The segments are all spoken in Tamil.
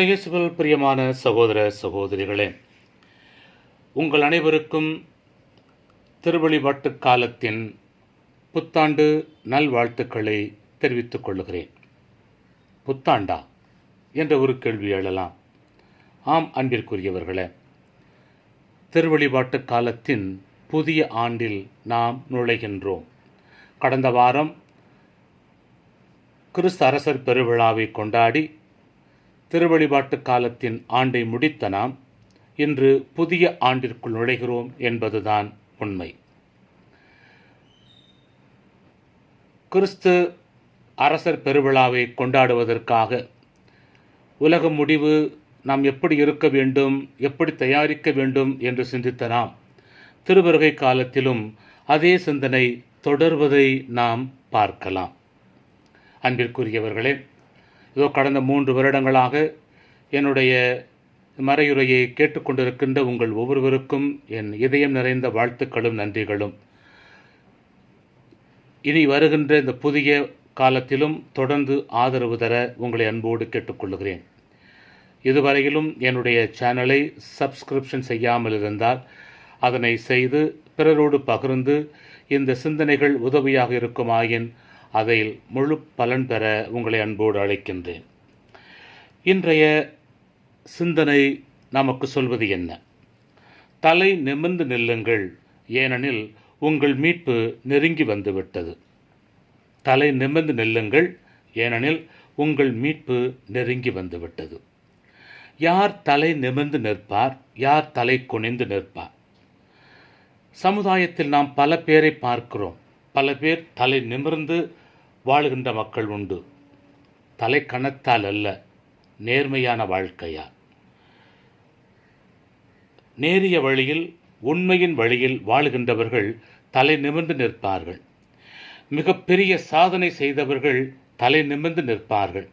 இறையேசுவில் பிரியமான சகோதர சகோதரிகளே உங்கள் அனைவருக்கும் திருவழிபாட்டு காலத்தின் புத்தாண்டு நல்வாழ்த்துக்களை தெரிவித்துக் கொள்கிறேன். புத்தாண்டா என்ற ஒரு கேள்வி எழலாம். ஆம் அன்பிற்குரியவர்களே திருவழிபாட்டு காலத்தின் புதிய ஆண்டில் நாம் நுழைகின்றோம். கடந்த வாரம் கிறிஸ்து அரசர் பெருவிழாவை கொண்டாடி திருவழிபாட்டு காலத்தின் ஆண்டை முடித்த நாம் இன்று புதிய ஆண்டிற்குள் நுழைகிறோம் என்பதுதான் உண்மை. கிறிஸ்து அரசர் பெருவிழாவை கொண்டாடுவதற்காக உலக முடிவு நாம் எப்படி இருக்க வேண்டும் எப்படி தயாரிக்க வேண்டும் என்று சிந்தித்த நாம் திருவருகை காலத்திலும் அதே சிந்தனை தொடர்வதை நாம் பார்க்கலாம். அன்பிற்குரியவர்களே இதோ கடந்த மூன்று வருடங்களாக என்னுடைய மறையுரையை கேட்டுக்கொண்டிருக்கின்ற உங்கள் ஒவ்வொருவருக்கும் என் இதயம் நிறைந்த வாழ்த்துக்களும் நன்றிகளும். இனி வருகின்ற இந்த புதிய காலத்திலும் தொடர்ந்து ஆதரவு தர உங்களை அன்போடு கேட்டுக்கொள்கிறேன். இதுவரையிலும் என்னுடைய சேனலை சப்ஸ்கிரிப்ஷன் செய்யாமல் இருந்தால் அதனை செய்து பிறரோடு பகிர்ந்து இந்த சிந்தனைகள் உதவியாக இருக்குமாயின் அதில் முழு பலன் பெற உங்களை அன்போடு அழைக்கின்றேன். இன்றைய சிந்தனை நமக்கு சொல்வது என்ன? தலை நிமிர்ந்து நில்லுங்கள் ஏனெனில் உங்கள் மீட்பு நெருங்கி வந்துவிட்டது. தலை நிமிர்ந்து நில்லுங்கள் ஏனெனில் உங்கள் மீட்பு நெருங்கி வந்துவிட்டது. யார் தலை நிமிர்ந்து நிற்பார் யார் தலை குனிந்து நிற்பார்? சமுதாயத்தில் நாம் பல பேரை பார்க்கிறோம். பல பேர் தலை நிமிர்ந்து வாழுகின்ற மக்கள் உண்டு. தலை கணத்தால் அல்ல நேர்மையான வாழ்க்கையா? நேரிய வழியில் உண்மையின் வழியில் வாழுகின்றவர்கள் தலை நிமிர்ந்து நிற்பார்கள். மிகப்பெரிய சாதனை செய்தவர்கள் தலை நிமிர்ந்து நிற்பார்கள்.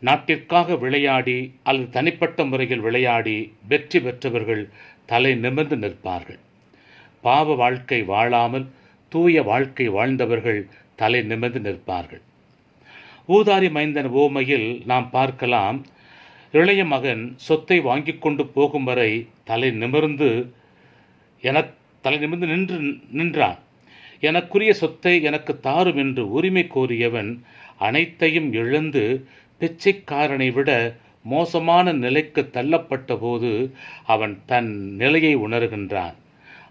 நாட்டிற்காக விளையாடி அல்லது தனிப்பட்ட முறையில் விளையாடி வெற்றி பெற்றவர்கள் தலை நிமிர்ந்து நிற்பார்கள். பாவ வாழ்க்கை வாழாமல் தூய வாழ்க்கை வாழ்ந்தவர்கள் தலை நிமிர்ந்து நிற்பார்கள். ஊதாரி மைந்தன் ஓமையில் நாம் பார்க்கலாம் இளைய மகன் சொத்தை வாங்கி கொண்டு போகும் வரை தலை நிமிர்ந்து என தலை நிமிர்ந்து நின்று நின்றான். எனக்குரிய சொத்தை எனக்கு தாரும் என்று உரிமை கோரியவன் அனைத்தையும் இழந்து பிச்சைக்காரனை விட மோசமான நிலைக்கு தள்ளப்பட்ட போது அவன் தன் நிலையை உணர்கின்றான்.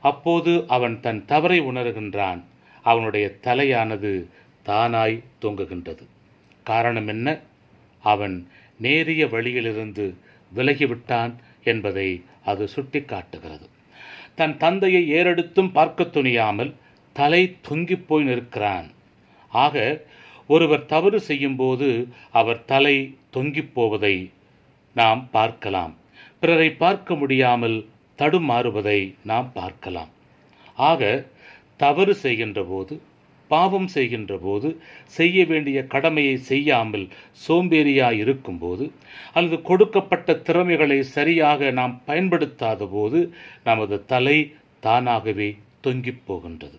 அப்போது அவன் தன் தவறை உணர்கின்றான். அவனுடைய தலையானது தானாய் தொங்குகின்றது. காரணம் என்ன? அவன் நேரிய வழியிலிருந்து விலகிவிட்டான் என்பதை அது சுட்டி காட்டுகிறது தன் தந்தையை ஏறெடுத்தும் பார்க்க துணியாமல் தலை தொங்கிப் போய் நிற்கிறான். ஆக ஒருவர் தவறு செய்யும்போது அவர் தலை தொங்கிப் போவதை நாம் பார்க்கலாம். பிறரை பார்க்க முடியாமல் தடுமாறுவதை நாம் பார்க்கலாம். ஆக தவறு செய்கின்ற போது பாவம் செய்கின்ற போது செய்ய வேண்டிய கடமையை செய்யாமல் சோம்பேறியாக இருக்கும்போது அல்லது கொடுக்கப்பட்ட திறமைகளை சரியாக நாம் பயன்படுத்தாத போது நமது தலை தானாகவே தொங்கிப் போகின்றது.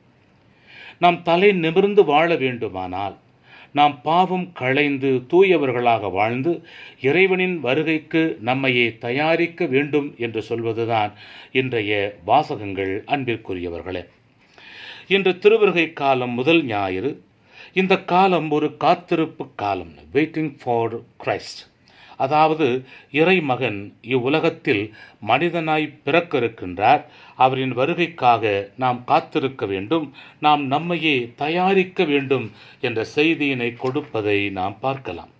நாம் தலை நிமிர்ந்து வாழ வேண்டுமானால் நாம் பாவம் களைந்து தூயவர்களாக வாழ்ந்து இறைவனின் வருகைக்கு நம்மையே தயாரிக்க வேண்டும் என்று சொல்வதுதான் இன்றைய வாசகங்கள் அன்பிற்குரியவர்களே. இன்று திருவருகை காலம் முதல் ஞாயிறு. இந்த காலம் ஒரு காத்திருப்பு காலம். வெயிட்டிங் ஃபார் கிரைஸ்ட் அதாவது இறைமகன் இவ்வுலகத்தில் மனிதனாய் பிறக்க இருக்கின்றார் அவரின் வருகைக்காக நாம் காத்திருக்க வேண்டும். நாம் நம்மையே தயாரிக்க வேண்டும் என்ற செய்தியினை கொடுப்பதை நாம் பார்க்கலாம்.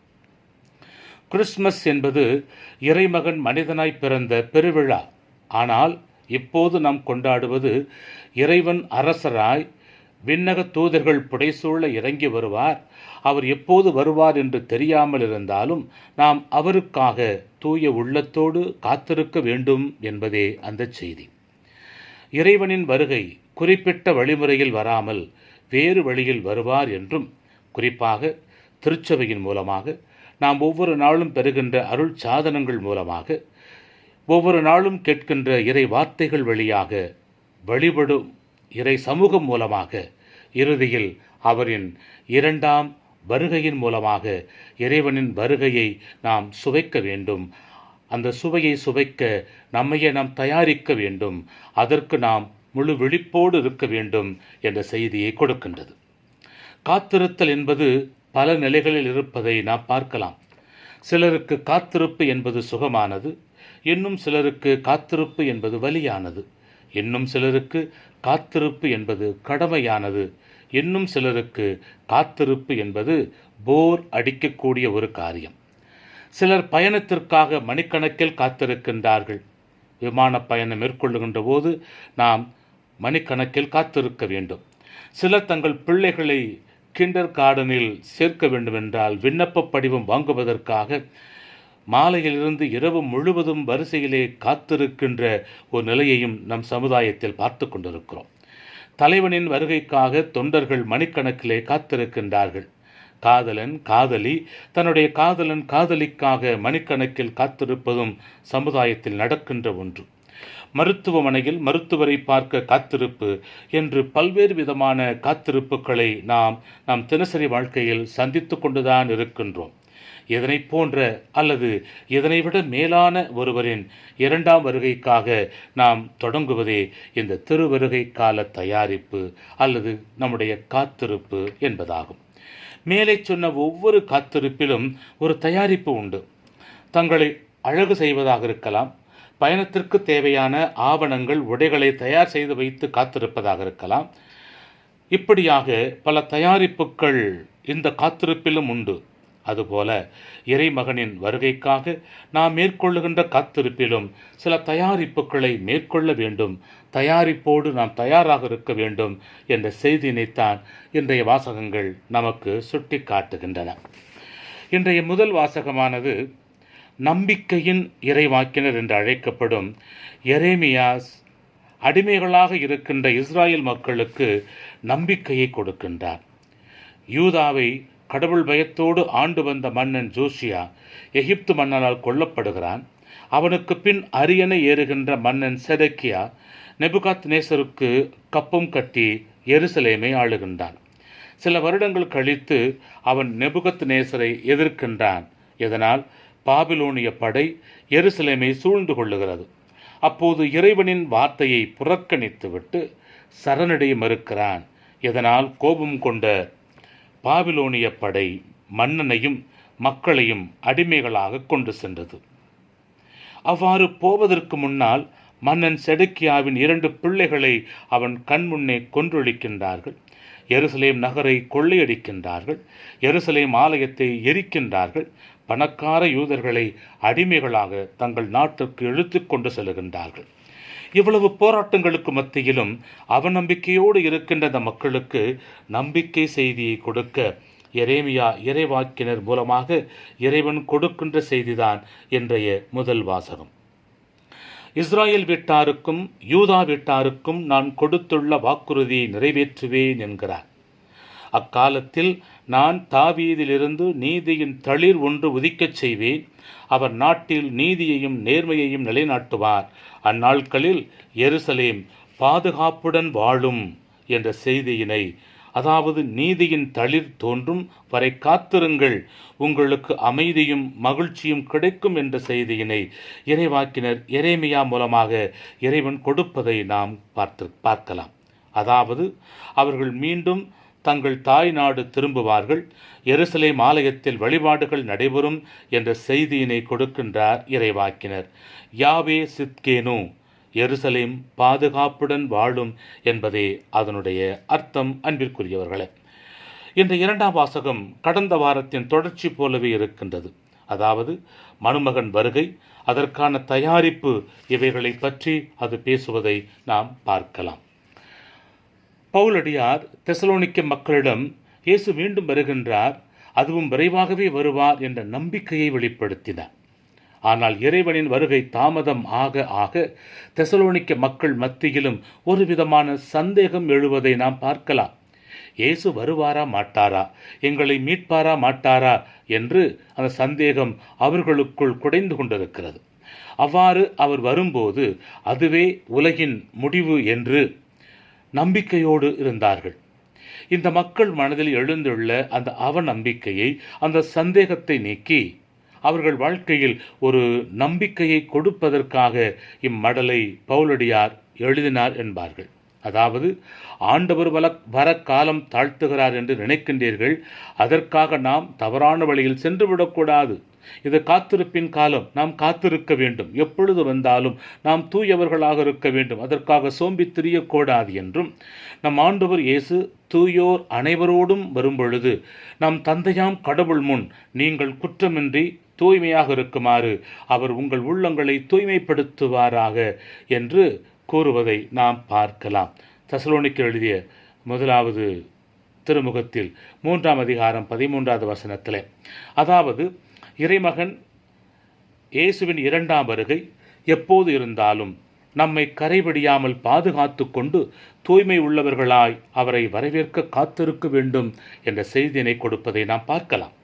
கிறிஸ்மஸ் என்பது இறைமகன் மனிதனாய் பிறந்த பெருவிழா. ஆனால் இப்போது நாம் கொண்டாடுவது இறைவன் அரசராய் விண்ணக தூதர்கள் புடைசூழ இறங்கி வருவார். அவர் எப்போது வருவார் என்று தெரியாமல் இருந்தாலும் நாம் அவருக்காக தூய உள்ளத்தோடு காத்திருக்க வேண்டும் என்பதே அந்த செய்தி. இறைவனின் வருகை குறிப்பிட்ட வழிமுறையில் வராமல் வேறு வழியில் வருவார் என்றும் குறிப்பாக திருச்சபையின் மூலமாக நாம் ஒவ்வொரு நாளும் பெறுகின்ற அருள் சாதனங்கள் மூலமாக ஒவ்வொரு நாளும் கேட்கின்ற இறை வார்த்தைகள் வழியாக வழிபடும் இறை சமூகம் மூலமாக இறுதியில் அவரின் இரண்டாம் வருகையின் மூலமாக இறைவனின் வருகையை நாம் சுவைக்க வேண்டும். அந்த சுவையை சுவைக்க நம்மையே நாம் தயாரிக்க வேண்டும். அதற்கு நாம் முழு விழிப்போடு இருக்க வேண்டும் என்ற செய்தியை கொடுக்கின்றது. காத்திருத்தல் என்பது பல நிலைகளில் இருப்பதை நாம் பார்க்கலாம். சிலருக்கு காத்திருப்பு என்பது சுகமானது இன்னும் சிலருக்கு காத்திருப்பு என்பது வலியானது. இன்னும் சிலருக்கு காத்திருப்பு என்பது கடமையானது. இன்னும் சிலருக்கு காத்திருப்பு என்பது போர் அடிக்கக்கூடிய ஒரு காரியம். சிலர் பயணத்திற்காக மணிக்கணக்கில் காத்திருக்கின்றார்கள். விமான பயணம் மேற்கொள்ளுகின்ற போது நாம் மணிக்கணக்கில் காத்திருக்க வேண்டும். சிலர் தங்கள் பிள்ளைகளை கிண்டர் கார்டனில் சேர்க்க வேண்டுமென்றால் விண்ணப்ப படிவம் வாங்குவதற்காக மாலையிலிருந்து இரவு முழுவதும் வரிசையிலே காத்திருக்கின்ற ஒரு நிலையையும் நம் சமுதாயத்தில் பார்த்து கொண்டிருக்கிறோம். தலைவனின் வருகைக்காக தொண்டர்கள் மணிக்கணக்கிலே காத்திருக்கின்றார்கள். காதலன் காதலி தன்னுடைய காதலன் காதலிக்காக மணிக்கணக்கில் காத்திருப்பதும் சமுதாயத்தில் நடக்கின்ற ஒன்று. மருத்துவமனையில் மருத்துவரை பார்க்க காத்திருப்பு என்று பல்வேறு விதமான காத்திருப்புகளை நாம் நம் தினசரி வாழ்க்கையில் சந்தித்து கொண்டுதான் இருக்கின்றோம். இதனை போன்ற அல்லது இதனை விட மேலான ஒருவரின் இரண்டாம் வருகைக்காக நாம் தொடங்குவதே இந்த திருவருகை கால தயாரிப்பு அல்லது நம்முடைய காத்திருப்பு என்பதாகும். மேலே சொன்ன ஒவ்வொரு காத்திருப்பிலும் ஒரு தயாரிப்பு உண்டு. தங்களை அழகு செய்வதாக இருக்கலாம் பயணத்திற்கு தேவையான ஆவணங்கள் உடைகளை தயார் செய்து வைத்து காத்திருப்பதாக இருக்கலாம். இப்படியாக பல தயாரிப்புகள் இந்த காத்திருப்பிலும் உண்டு. அதுபோல இறைமகனின் வருகைக்காக நாம் மேற்கொள்ளுகின்ற காத்திருப்பிலும் சில தயாரிப்புகளை மேற்கொள்ள வேண்டும். தயாரிப்போடு நாம் தயாராக இருக்க வேண்டும் என்ற செய்தியினைத்தான் இன்றைய வாசகங்கள் நமக்கு சுட்டி காட்டுகின்றன இன்றைய முதல் வாசகமானது நம்பிக்கையின் இறைவாக்கினர் என்று அழைக்கப்படும் எரேமியாஸ் அடிமைகளாக இருக்கின்ற இஸ்ராயல் மக்களுக்கு நம்பிக்கையை கொடுக்கின்றார். யூதாவை கடவுள் பயத்தோடு ஆண்டு வந்த மன்னன் ஜோஷியா எகிப்து மன்னனால் கொல்லப்படுகிறான். அவனுக்கு பின் அரியணை ஏறுகின்ற மன்னன் செதக்கியா நெபுகாத் நேசருக்கு கப்பம் கட்டி எருசலேமை ஆளுகின்றான். சில வருடங்கள் கழித்து அவன் நெபுகத் நேசரை எதிர்க்கின்றான். இதனால் பாபிலோனிய படை எருசலேமை சூழ்ந்து கொள்ளுகிறது. அப்போது இறைவனின் வார்த்தையை புறக்கணித்துவிட்டு சரணடைய மறுக்கிறான் இதனால் கோபம் கொண்ட பாபிலோனிய படை மன்னனையும் மக்களையும் அடிமைகளாக கொண்டு சென்றது. அவ்வாறு போவதற்கு முன்னால் மன்னன் செடுக்கியாவின் இரண்டு பிள்ளைகளை அவன் கண்முன்னே கொன்றொழிக்கின்றார்கள். எருசலேம் நகரை கொள்ளையடிக்கின்றார்கள். எருசலேம் ஆலயத்தை எரிக்கின்றார்கள். பணக்கார யூதர்களை அடிமைகளாக தங்கள் நாட்டுக்கு இழுத்து கொண்டு செல்கின்றார்கள். இவ்வளவு போராட்டங்களுக்கு மத்தியிலும் அவநம்பிக்கையோடு இருக்கின்ற அந்த மக்களுக்கு நம்பிக்கை செய்தியை கொடுக்க எரேமியா இறைவாக்கினர் மூலமாக இறைவன் கொடுக்கின்ற செய்திதான் இன்றைய முதல் வாசகம். இஸ்ராயல் வீட்டாருக்கும் யூதா வீட்டாருக்கும் நான் கொடுத்துள்ள வாக்குறுதியை நிறைவேற்றுவேன் என்கிறார். அக்காலத்தில் நான் தாவீதிலிருந்து நீதியின் தளிர் ஒன்று உதிக்கச் செய்வேன். அவர் நாட்டில் நீதியையும் நேர்மையையும் நிலைநாட்டுவார். அந்நாட்களில் எருசலேம் பாதுகாப்புடன் வாழும் என்ற செய்தியினை அதாவது நீதியின் தளிர் தோன்றும் வரை காத்திருங்கள். உங்களுக்கு அமைதியும் மகிழ்ச்சியும் கிடைக்கும் என்ற செய்தியினை இறைவாக்கினர் இறைமையா மூலமாக இறைவன் கொடுப்பதை நாம் பார்த்து பார்க்கலாம். அதாவது அவர்கள் மீண்டும் தங்கள் தாய் நாடு திரும்புவார்கள். எருசலேம் ஆலயத்தில் வழிபாடுகள் நடைபெறும் என்ற செய்தியினை கொடுக்கின்றார் இறைவாக்கினர். யாவே சித்கேனு எருசலேம் பாதுகாப்புடன் வாழும் என்பதே அதனுடைய அர்த்தம் அன்பிற்குரியவர்களே. இந்த இரண்டாம் வாசகம் கடந்த வாரத்தின் தொடர்ச்சி போலவே இருக்கின்றது. அதாவது மணுமகன் வருகை அதற்கான தயாரிப்பு இவைகளை பற்றி அது பேசுவதை நாம் பார்க்கலாம். பவுலடியார் தெசலோனிக்க மக்களிடம் இயேசு மீண்டும் வருகின்றார் அதுவும் விரைவாகவே வருவார் என்ற நம்பிக்கையை வெளிப்படுத்தினார். ஆனால் இறைவனின் வருகை தாமதம் ஆக ஆக தெசலோனிக்க மக்கள் மத்தியிலும் ஒரு விதமான சந்தேகம் எழுவதை நாம் பார்க்கலாம். இயேசு வருவாரா மாட்டாரா? எங்களை மீட்பாரா மாட்டாரா? என்று அந்த சந்தேகம் அவர்களுக்குள் குடைந்து கொண்டிருக்கிறது. அவ்வாறு அவர் வரும்போது அதுவே உலகின் முடிவு என்று நம்பிக்கையோடு இருந்தார்கள். இந்த மக்கள் மனதில் எழுந்துள்ள அந்த அவநம்பிக்கையை அந்த சந்தேகத்தை நீக்கி அவர்கள் வாழ்க்கையில் ஒரு நம்பிக்கையை கொடுப்பதற்காக இம்மடலை பவுலடியார் எழுதினார் என்பார்கள். அதாவது ஆண்டவர் வல வர காலம் தாழ்த்துகிறார் என்று நினைக்கின்றீர்கள் அதற்காக நாம் தவறான வழியில் சென்று விடக்கூடாது. இது காத்திருப்பின் காலம். நாம் காத்திருக்க வேண்டும். எப்பொழுது வந்தாலும் நாம் தூயவர்களாக இருக்க வேண்டும். அதற்காக சோம்பி திரியக்கூடாது என்றும் நம் ஆண்டவர் இயேசு தூயோர் அனைவரோடும் வரும்பொழுது நம் தந்தையாம் கடவுள் முன் நீங்கள் குற்றமின்றி தூய்மையாக இருக்குமாறு அவர் உங்கள் உள்ளங்களை தூய்மைப்படுத்துவாராக என்று கூறுவதை நாம் பார்க்கலாம். தசலோனிக்கு எழுதிய முதலாவது திருமுகத்தில் மூன்றாம் அதிகாரம் பதிமூன்றாவது வசனத்தில் அதாவது இறைமகன் இயேசுவின் இரண்டாம் வருகை எப்போது இருந்தாலும் நம்மை கரைபடியாமல் பாதுகாத்து கொண்டு தூய்மை உள்ளவர்களாய் அவரை வரவேற்க காத்திருக்க வேண்டும் என்ற செய்தியினை கொடுப்பதை நாம் பார்க்கலாம்.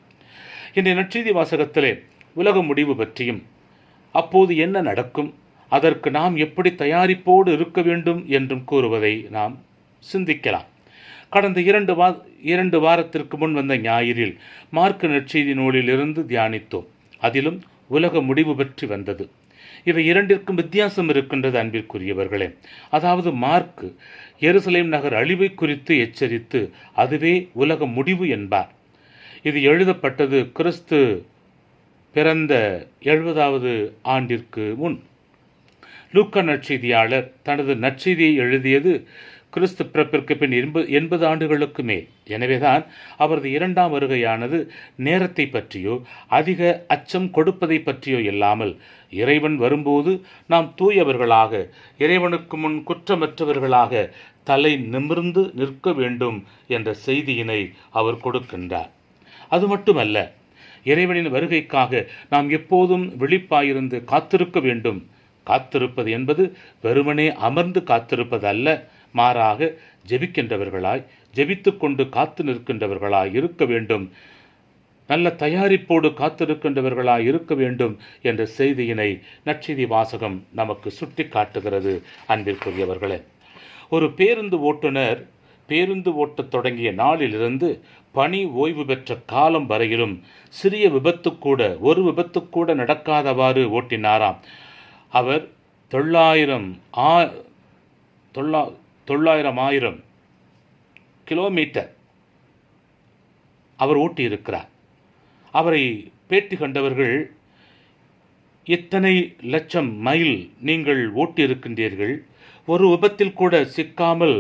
இந்த நற்செய்தி வாசகத்திலே உலக முடிவு பற்றியும் அப்போது என்ன நடக்கும் அதற்கு நாம் எப்படி தயாரிப்போடு இருக்க வேண்டும் என்றும் கூறுவதை நாம் சிந்திக்கலாம். கடந்த இரண்டு வா இரண்டு வாரத்திற்கு முன் வந்த ஞாயிறில் மார்க்க நற்செய்தி நூலிலிருந்து தியானித்தோம். அதிலும் உலக முடிவு பற்றி வந்தது. இவை இரண்டிற்கும் வித்தியாசம் இருக்கின்றது அன்பிற்குரியவர்களே. அதாவது மார்க் எருசலேம் நகர் அழிவை குறித்து எச்சரித்து அதுவே உலக முடிவு என்பார். இது எழுதப்பட்டது கிறிஸ்து பிறந்த எழுபதாவது ஆண்டிற்கு முன். லூக்க நற்செய்தியாளர் தனது நற்செய்தியை எழுதியது கிறிஸ்து பிறப்பிற்கு பின் எண்பது எண்பது ஆண்டுகளுக்கு மேல். எனவேதான் அவரது இரண்டாம் வருகையானது நேரத்தை பற்றியோ அதிக அச்சம் கொடுப்பதை பற்றியோ இல்லாமல் இறைவன் வரும்போது நாம் தூயவர்களாக இறைவனுக்கு முன் குற்றமற்றவர்களாக தலை நிமிர்ந்து நிற்க வேண்டும் என்ற செய்தியினை அவர் கொடுக்கின்றார். அது மட்டுமல்ல இறைவனின் வருகைக்காக நாம் எப்போதும் விழிப்பாயிருந்து காத்திருக்க வேண்டும். காத்திருப்பது என்பது வெறுமனே அமர்ந்து காத்திருப்பது அல்ல மாறாக ஜெபிக்கின்றவர்களாய் ஜெபித்து கொண்டு காத்து நிற்கின்றவர்களாய் இருக்க வேண்டும். நல்ல தயாரிப்போடு காத்திருக்கின்றவர்களாய் இருக்க வேண்டும் என்ற செய்தியினை நற்செய்தி வாசகம் நமக்கு சுட்டி காட்டுகிறது அன்பிற்குரியவர்களே. ஒரு பேருந்து ஓட்டுநர் பேருந்து ஓட்டத் தொடங்கிய நாளிலிருந்து பணி ஓய்வு பெற்ற காலம் வரையிலும் சிறிய விபத்து கூட ஒரு விபத்து கூட நடக்காதவாறு ஓட்டினாராம். அவர் தொள்ளாயிரம் ஆ தொள்ளா தொள்ளாயிரம் ஆயிரம் கிலோமீட்டர் அவர் ஓட்டியிருக்கிறார் அவரை பேட்டி கண்டவர்கள் இத்தனை லட்சம் மைல் நீங்கள் ஓட்டியிருக்கின்றீர்கள் ஒரு விபத்தில் கூட சிக்காமல்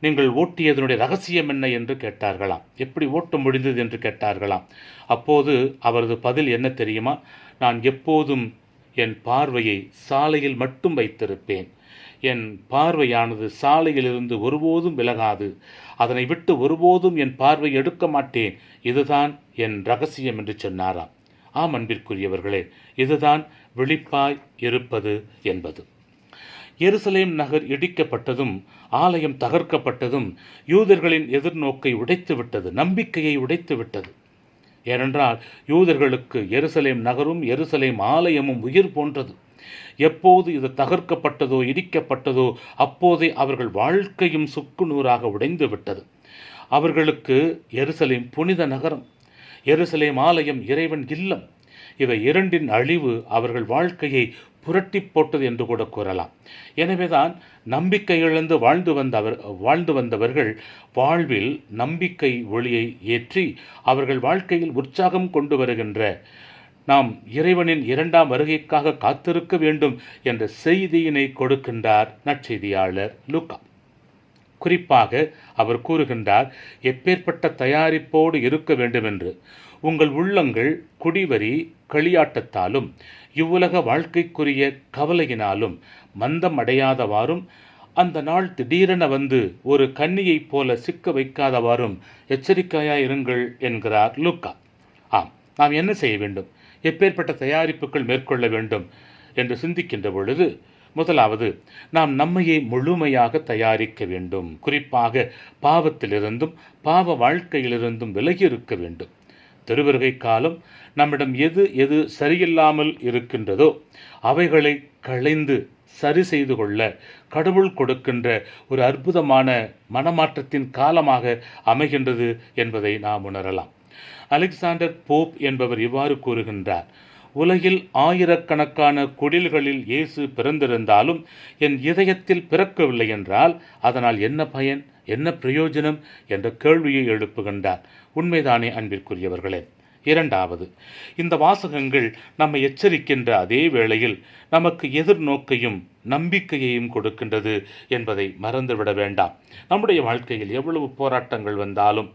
நீங்கள் ஓட்டியதனுடைய ரகசியம் என்ன? என்று கேட்டார்களாம். எப்படி ஓட்ட முடிந்தது? என்று கேட்டார்களாம். அப்போது அவரது பதில் என்ன தெரியுமா? நான் எப்போதும் என் பார்வையை சாலையில் மட்டும் வைத்திருப்பேன். என் பார்வையானது சாலையிலிருந்து ஒருபோதும் விலகாது. அதனை விட்டு ஒருபோதும் என் பார்வை எடுக்க மாட்டேன். இதுதான் என் ரகசியம் என்று சொன்னாராம். ஆம் அன்பிற்குரியவர்களே இதுதான் விழிப்பாய் இருப்பது என்பது. எருசலேம் நகர் இடிக்கப்பட்டதும் ஆலயம் தகர்க்கப்பட்டதும் யூதர்களின் எதிர்நோக்கை உடைத்து விட்டது நம்பிக்கையை உடைத்து விட்டது ஏனென்றால் யூதர்களுக்கு எருசலேம் நகரும் எருசலேம் ஆலயமும் உயிர் போன்றது. எப்போது இது தகர்க்கப்பட்டதோ இடிக்கப்பட்டதோ அப்போதே அவர்கள் வாழ்க்கையும் சுக்குநூறாக உடைந்து விட்டது. அவர்களுக்கு எருசலேம் புனித நகரம் எருசலேம் ஆலயம் இறைவன் இல்லம். இவை இரண்டின் அழிவு அவர்கள் வாழ்க்கையை புரட்டி போட்டது என்று கூட கூறலாம். எனவேதான் நம்பிக்கை இழந்து வாழ்ந்து வந்தவர் வாழ்ந்து வந்தவர்கள் வாழ்வில் நம்பிக்கை ஒளியை ஏற்றி அவர்கள் வாழ்க்கையில் உற்சாகம் கொண்டு வருகின்ற நாம் இறைவனின் இரண்டாம் வருகைக்காக காத்திருக்க வேண்டும் என்ற செய்தியினை கொடுக்கின்றார் நற்செய்தியாளர் லுக்கா குறிப்பாக அவர் கூறுகின்றார் எப்பேற்பட்ட தயாரிப்போடு இருக்க வேண்டுமென்று. உங்கள் உள்ளங்கள் குடிவரி களியாட்டத்தாலும் இவ்வுலக வாழ்க்கைக்குரிய கவலையினாலும் மந்தம் அடையாதவாறும் அந்த நாள் திடீரென வந்து ஒரு கன்னியைப் போல சிக்க வைக்காதவாறும் எச்சரிக்கையாயிருங்கள் என்கிறார் லுக்கா ஆம் நாம் என்ன செய்ய வேண்டும்? எப்பேற்பட்ட தயாரிப்புகள் மேற்கொள்ள வேண்டும் என்று சிந்திக்கின்ற பொழுது முதலாவது நாம் நம்மையே முழுமையாக தயாரிக்க வேண்டும். குறிப்பாக பாவத்திலிருந்தும் பாவ வாழ்க்கையிலிருந்தும் விலகி இருக்க வேண்டும். திருவருகை காலம் நம்மிடம் எது எது சரியில்லாமல் இருக்கின்றதோ அவைகளை களைந்து சரி செய்து கொள்ள கடவுள் கொடுக்கின்ற ஒரு அற்புதமான மனமாற்றத்தின் காலமாக அமைகின்றது என்பதை நாம் உணரலாம். அலெக்சாண்டர் போப் என்பவர் இவ்வாறு கூறுகின்றார் உலகில் ஆயிரக்கணக்கான குடில்களில் இயேசு பிறந்திருந்தாலும் என் இதயத்தில் பிறக்கவில்லை என்றால் அதனால் என்ன பயன் என்ன பிரயோஜனம்? என்ற கேள்வியை எழுப்புகின்றார். உண்மைதானே அன்பிற்குரியவர்களே? இரண்டாவது இந்த வாசகங்கள் நம்மை எச்சரிக்கின்ற அதே வேளையில் நமக்கு எதிர்நோக்கையும் நம்பிக்கையையும் கொடுக்கின்றது என்பதை மறந்துவிட வேண்டாம். நம்முடைய வாழ்க்கையில் எவ்வளவு போராட்டங்கள் வந்தாலும்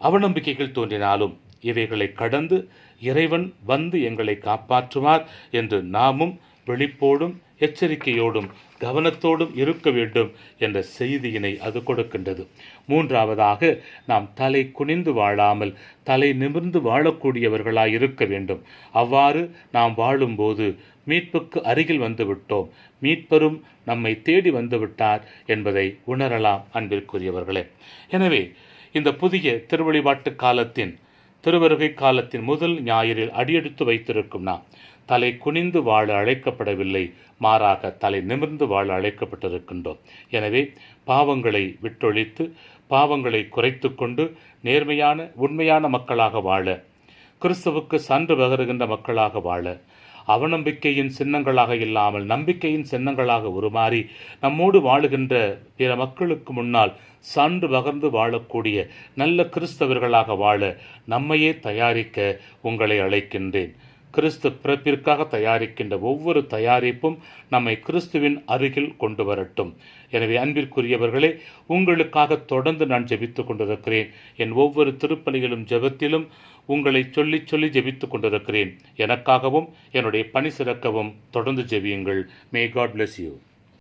அவநம்பிக்கைகள் தோன்றினாலும் இவைகளை கடந்து இறைவன் வந்து எங்களை காப்பாற்றுவார் என்று நாமும் விழிப்போடும் எச்சரிக்கையோடும் கவனத்தோடும் இருக்க வேண்டும் என்ற செய்தியினை அது கொடுக்கின்றது. மூன்றாவதாக நாம் தலை குனிந்து வாழாமல் தலை நிமிர்ந்து வாழக்கூடியவர்களாய் இருக்க வேண்டும். அவ்வாறு நாம் வாழும்போது மீட்புக்கு அருகில் வந்துவிட்டோம். மீட்பரும் நம்மை தேடி வந்துவிட்டார் என்பதை உணரலாம் அன்பிற்குரியவர்களே. எனவே இந்த புதிய திருவழிபாட்டு காலத்தின் திருவருகை காலத்தின் முதல் ஞாயிறில் அடியெடுத்து வைத்திருக்கும் நாம். தலை குனிந்து வாழ அழைக்கப்படவில்லை மாறாக தலை நிமிர்ந்து வாழ அழைக்கப்பட்டிருக்கின்றோம். எனவே பாவங்களை விட்டொழித்து பாவங்களை குறைத்து கொண்டு நேர்மையான உண்மையான மக்களாக வாழ கிறிஸ்துவுக்கு சான்று பகருகின்ற மக்களாக வாழ அவநம்பிக்கையின் சின்னங்களாக இல்லாமல் நம்பிக்கையின் சின்னங்களாக உருமாறி நம்மோடு வாழுகின்ற பிற மக்களுக்கு முன்னால் சான்று பகர்ந்து வாழக்கூடிய நல்ல கிறிஸ்தவர்களாக வாழ நம்மையே தயாரிக்க உங்களை அழைக்கின்றேன். கிறிஸ்து பிறப்பிற்காக தயாரிக்கின்ற ஒவ்வொரு தயாரிப்பும் நம்மை கிறிஸ்துவின் அருகில் கொண்டு வரட்டும். எனவே அன்பிற்குரியவர்களே உங்களுக்காக தொடர்ந்து நான் ஜெபித்துக் கொண்டிருக்கிறேன். என் ஒவ்வொரு திருப்பணிகளும் ஜெபத்திலும் உங்களை சொல்லி சொல்லி ஜெபித்துக் கொண்டிருக்கிறேன். எனக்காகவும் என்னுடைய பணி சிறக்கவும் தொடர்ந்து ஜெபியுங்கள். May God bless you